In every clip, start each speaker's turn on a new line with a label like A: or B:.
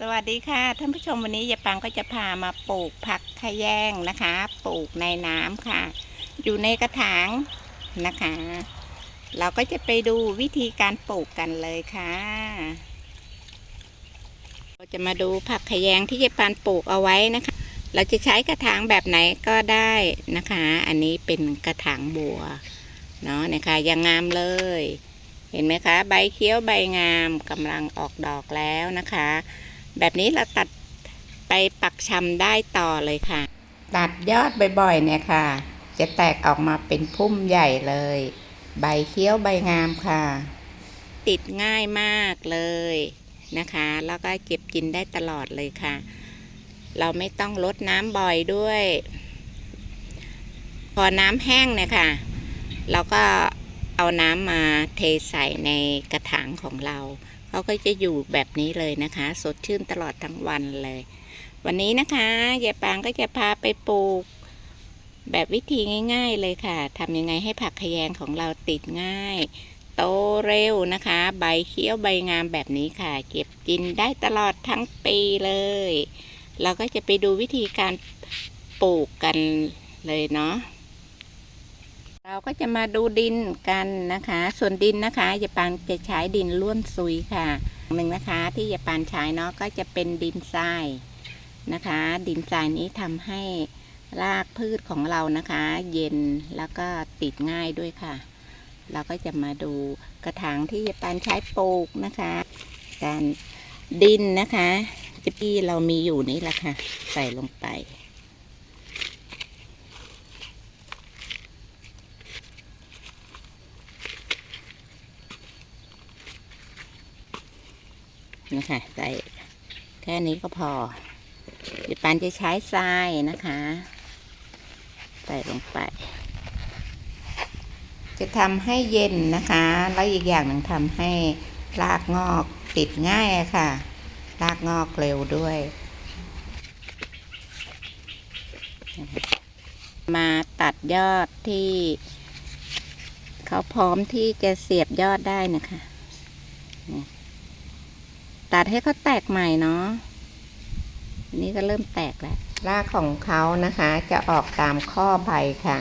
A: สวัสดีค่ะ ท่านผู้ชมวันนี้ยายปังก็จะพามาปลูกผักขะแยงนะคะ ปลูกในน้ำค่ะ อยู่ในกระถางนะคะ เราก็จะไปดูวิธีการปลูกกันเลยค่ะ เราจะมาดูผักขะแยงที่ยายปันปลูกเอาไว้นะคะ เราจะใช้กระถางแบบไหนก็ได้นะคะ อันนี้เป็นกระถางบัวเนาะนะคะยังงามเลย เห็นไหมคะ ใบเขียวใบงามกำลังออกดอกแล้วนะคะ แบบนี้เราตัดไปปักชำได้ต่อเลยค่ะ ตัดยอดบ่อยๆเนี่ยค่ะ จะแตกออกมาเป็นพุ่มใหญ่เลย ใบเขียวใบงามค่ะ ติดง่ายมากเลยนะคะ แล้วก็เก็บกินได้ตลอดเลยค่ะ เราไม่ต้องลดน้ำบ่อยด้วย พอน้ำแห้งเนี่ยค่ะ เราก็เอาน้ำมาเทใส่ในกระถางของเรา เขาก็จะอยู่แบบนี้เลยนะคะ สดชื่นตลอดทั้งวันเลย วันนี้นะคะยายปางก็จะพาไปปลูก แบบวิธีง่าย ๆ เลยค่ะทำยังไงให้ผักขยงของเราติดง่าย โตเร็วนะคะ ใบเขียวใบงามแบบนี้ค่ะ เก็บกินได้ตลอดทั้งปีเลย เราก็จะไปดูวิธีการปลูกกันเลยเนาะ เราก็จะมาดูดินกันนะคะ ส่วนดินนะคะยาปานจะใช้ดินล้วนซุยค่ะหนึ่งนะคะ ที่ยาปานใช้เนาะก็จะเป็นดินทรายนะคะ ดินทรายนี้ทำให้รากพืชของเรานะคะ เย็นแล้วก็ติดง่ายด้วยค่ะ เราก็จะมาดูกระถางที่ยาปานใช้ปลูกนะคะ การดินนะคะที่เรามีอยู่นี่แหละค่ะ ใส่ลงไป นะคะใส่แค่นี้ก็พอเดี๋ยวปานจะใช้ทรายนะคะ ใส่ลงไป จะทำให้เย็นนะคะ แล้วอีกอย่างหนึ่งทำให้รากงอกติดง่ายะค่ะ รากงอกเร็วด้วย มาตัดยอดที่ เขาพร้อมที่จะเสียบยอดได้นะคะ ตัดให้เขาแตกใหม่เนาะนนี่ก็เริ่มแตกแล้วรากของเขานะคะจะออกตามข้อใบค่ะ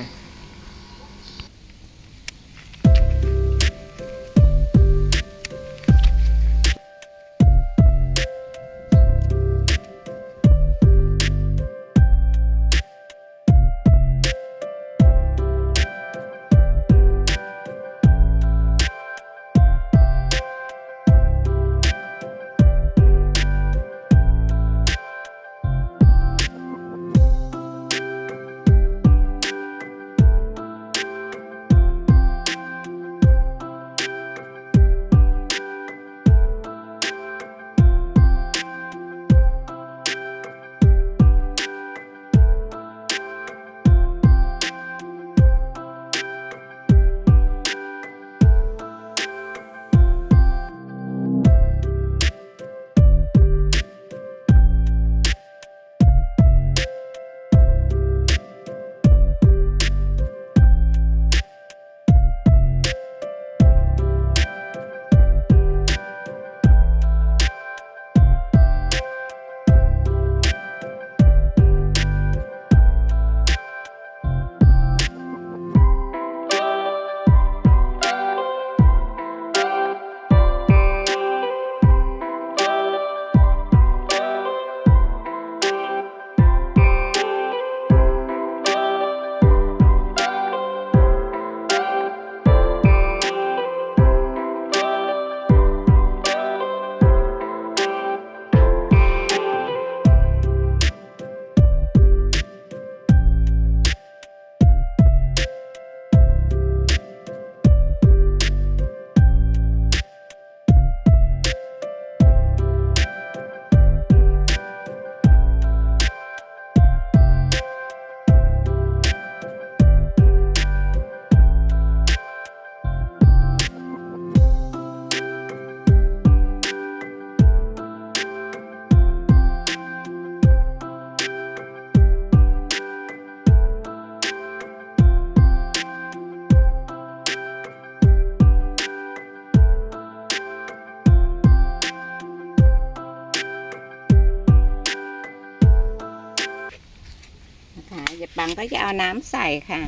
A: นะคะยายปังก็จะเอาน้ำใส่ค่ะ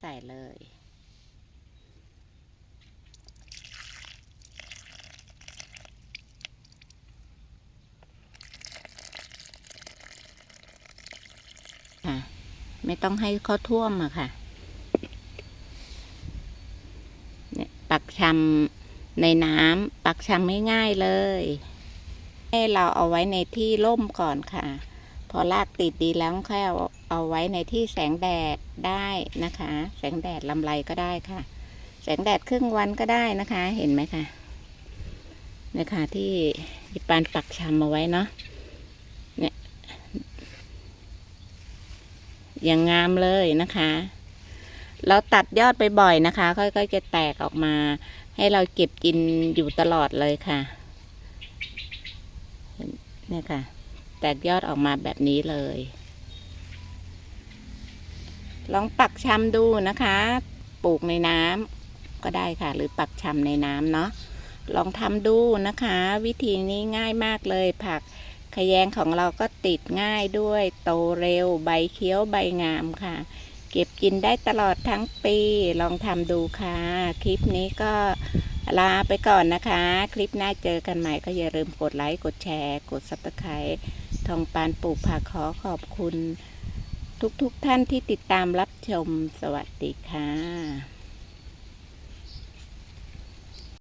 A: ใส่เลย ค่ะ ไม่ต้องให้เขาท่วมอะค่ะ เนี่ยปักชำในน้ำปักชำง่ายๆเลย ให้เราเอาไว้ในที่ร่มก่อนค่ะ อรากติดดีแล้วค่อยเอาเอาไว้ในที่แสงแดดได้นะคะ แสงแดดลำไรก็ได้ค่ะ แสงแดดครึ่งวันก็ได้นะคะ เห็นไหมคะเนี่ยค่ะที่ยิปานปักชำเอาไว้เนาะเนี่ยอย่างงามเลยนะคะ เราตัดยอดไปบ่อยนะคะ ค่อยๆจะแตกออกมา ให้เราเก็บกินอยู่ตลอดเลยค่ะเนี่ยค่ะ แตกยอดออกมาแบบนี้เลย ลองปักชำดูนะคะ ปลูกในน้ำก็ได้ค่ะ หรือปักชำในน้ำเนาะลองทำดูนะคะ วิธีนี้ง่ายมากเลยผักขยงของเราก็ติดง่ายด้วย โตเร็วใบเขียวใบงามค่ะ เก็บกินได้ตลอดทั้งปี ลองทำดูค่ะ คลิปนี้ก็ลาไปก่อนนะคะ คลิปหน้าเจอกันใหม่ก็อย่าลืมกดไลค์ กดแชร์ กดซับสไครต์ ทองปานปลูกผักขอขอบคุณ ทุกๆทท่านที่ติดตามรับชมสวัสดีค่ะ